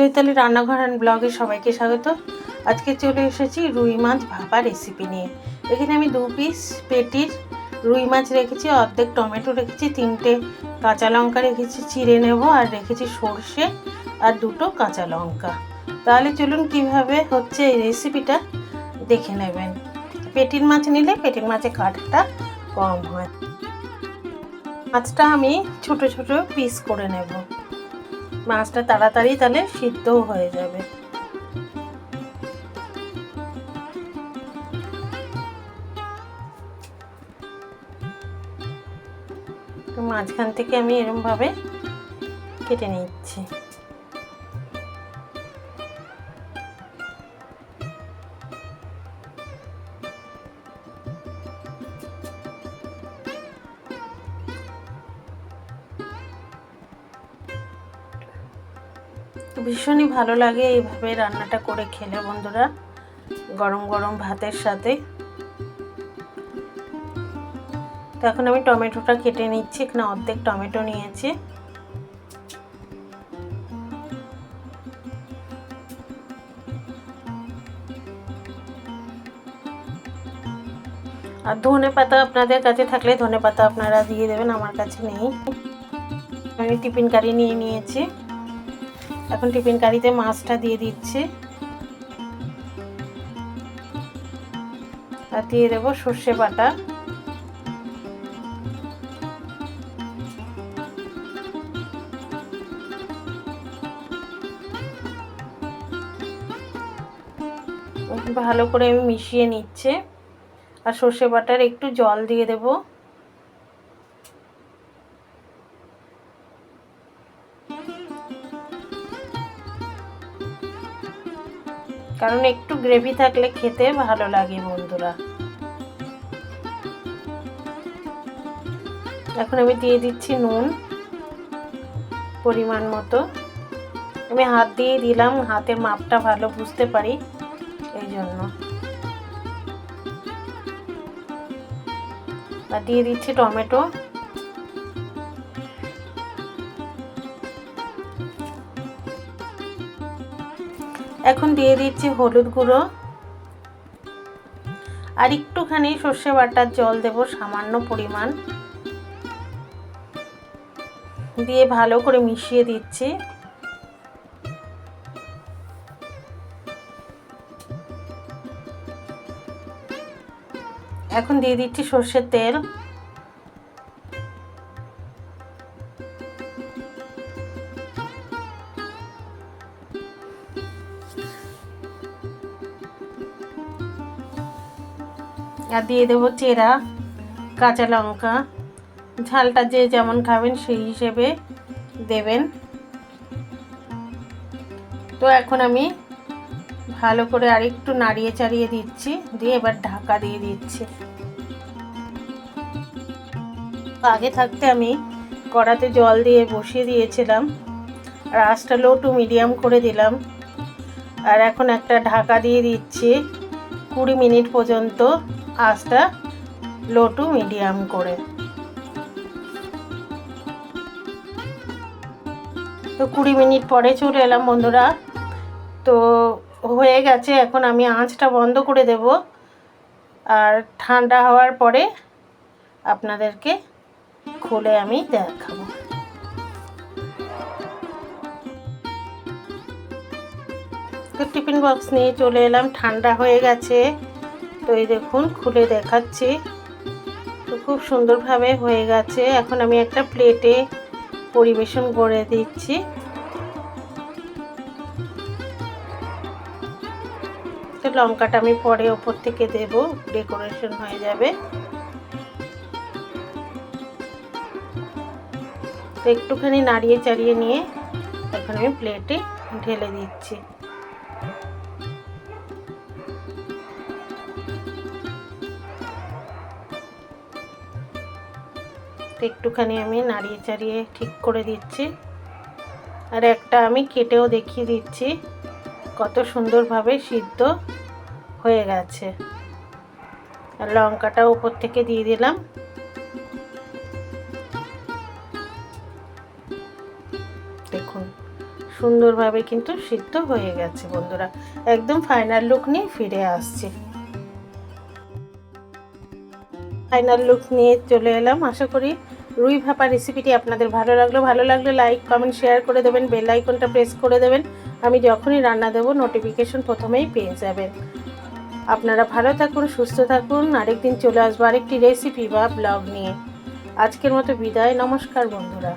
চৈতালি রান্নাঘর অ্যান্ড ব্লগে সবাইকে স্বাগত। আজকে চলে এসেছি রুই মাছ ভাপা রেসিপি নিয়ে। এখানে আমি দু পিস পেটির রুই মাছ রেখেছি, অর্ধেক টমেটো রেখেছি, তিনটে কাঁচা লঙ্কা রেখেছি, চিড়ে নেব আর রেখেছি সর্ষে আর দুটো কাঁচা লঙ্কা। তাহলে চলুন কীভাবে হচ্ছে এই রেসিপিটা দেখে নেবেন। পেটির মাছ নিলে পেটির মাছে কাঠটা কম হয়। মাছটা আমি ছোট ছোট পিস করে নেব। মাছটা তাড়াতাড়ি তাহলে সিদ্ধও হয়ে যাবে। মাঝখান থেকে আমি এরমভাবে কেটে নিচ্ছি। তো ভীষণই ভালো লাগে এইভাবে রান্নাটা করে খেলে বন্ধুরা, গরম গরম ভাতের সাথে। তো এখন আমি টমেটোটা কেটে নিচ্ছি, এখানে অর্ধেক টমেটো নিয়েছি। আর ধনে পাতা আপনাদের কাছে থাকলে ধনে পাতা আপনারা দিয়ে দেবেন, আমার কাছে নেই। আমি টিফিন কারি নিয়ে নিয়েছি। এখন টিফিন কারিতে মাছটা দিয়ে দিচ্ছি। আর দিয়ে দেবো সর্ষে বাটা। ভালো করে আমি মিশিয়ে নিচ্ছে। আর সর্ষে বাটার একটু জল দিয়ে দেব। কারণ একটু গ্রেভি থাকলে খেতে ভালো লাগে বন্ধুরা। এখন আমি দিয়ে দিচ্ছি নুন, পরিমাণ মতো। আমি হাত দিয়ে দিলাম, হাতের মাপটা ভালো বুঝতে পারি, এই জন্য। আর দিয়ে দিচ্ছি টমেটো। এখন দিয়ে দিচ্ছি হলুদ গুঁড়ো। আর একটুখানি সর্ষে বাটার জল দেব সামান্য পরিমাণ। দিয়ে ভালো করে মিশিয়ে দিচ্ছি। এখন দিয়ে দিচ্ছি সর্ষের তেল। আর দিয়ে দেবো চেরা, কাঁচা লঙ্কা। ঝালটা যে যেমন খাবেন সেই হিসেবে দেবেন। তো এখন আমি ভালো করে আরেকটু নাড়িয়ে চাড়িয়ে দিচ্ছি, দিয়ে এবার ঢাকা দিয়ে দিচ্ছি। আগে থাকতে আমি কড়াতে জল দিয়ে বসিয়ে দিয়েছিলাম, আর আঁচটা লো টু মিডিয়াম করে দিলাম। আর এখন একটা ঢাকা দিয়ে দিচ্ছি, কুড়ি মিনিট পর্যন্ত আঁচটা লো টু মিডিয়াম করে। তো কুড়ি মিনিট পরে চলে এলাম বন্ধুরা। তো হয়ে গেছে, এখন আমি আঁচটা বন্ধ করে দেব। আর ঠান্ডা হওয়ার পরে আপনাদেরকে খুলে আমি দেখাবো। তো টিফিন বক্স নিয়ে চলে এলাম, ঠান্ডা হয়ে গেছে। তো এই দেখুন, খুলে দেখাচ্ছি। তো খুব সুন্দরভাবে হয়ে গেছে। এখন আমি একটা প্লেটে পরিবেশন করে দিচ্ছি। তো লঙ্কাটা আমি পরে ওপর থেকে দেব, ডেকোরেশন হয়ে যাবে। তো একটুখানি নাড়িয়ে চাড়িয়ে নিয়ে এখন আমি প্লেটে ঢেলে দিচ্ছি। একটুখানি আমি নাড়িয়ে চাড়িয়ে ঠিক করে দিচ্ছি। আর একটা আমি কেটেও দেখিয়ে দিচ্ছি, কত সুন্দরভাবে সিদ্ধ হয়ে গেছে। আর লঙ্কাটা উপর থেকে দিয়ে দিলাম। দেখুন, সুন্দরভাবে কিন্তু সিদ্ধ হয়ে গেছে বন্ধুরা। একদম ফাইনাল লুক নিয়ে ফিরে আসছে। ফাইনাল লুক নিয়ে চলে এলাম। আশা করি রুই ভাপা রেসিপিটি আপনাদের ভালো লাগল। ভালো লাগলে লাইক কমেন্ট শেয়ার করে দেবেন বেল আইকনটা প্রেস করে দেবেন। আমি যখনই রান্না দেব নোটিফিকেশন প্রথমেই পেয়ে যাবেন। আপনারা ভালো থাকুন, সুস্থ থাকুন। আরেকদিন চলে আসব আরেকটি রেসিপি বা ব্লগ নিয়ে। আজকের মতো বিদায়। নমস্কার বন্ধুরা।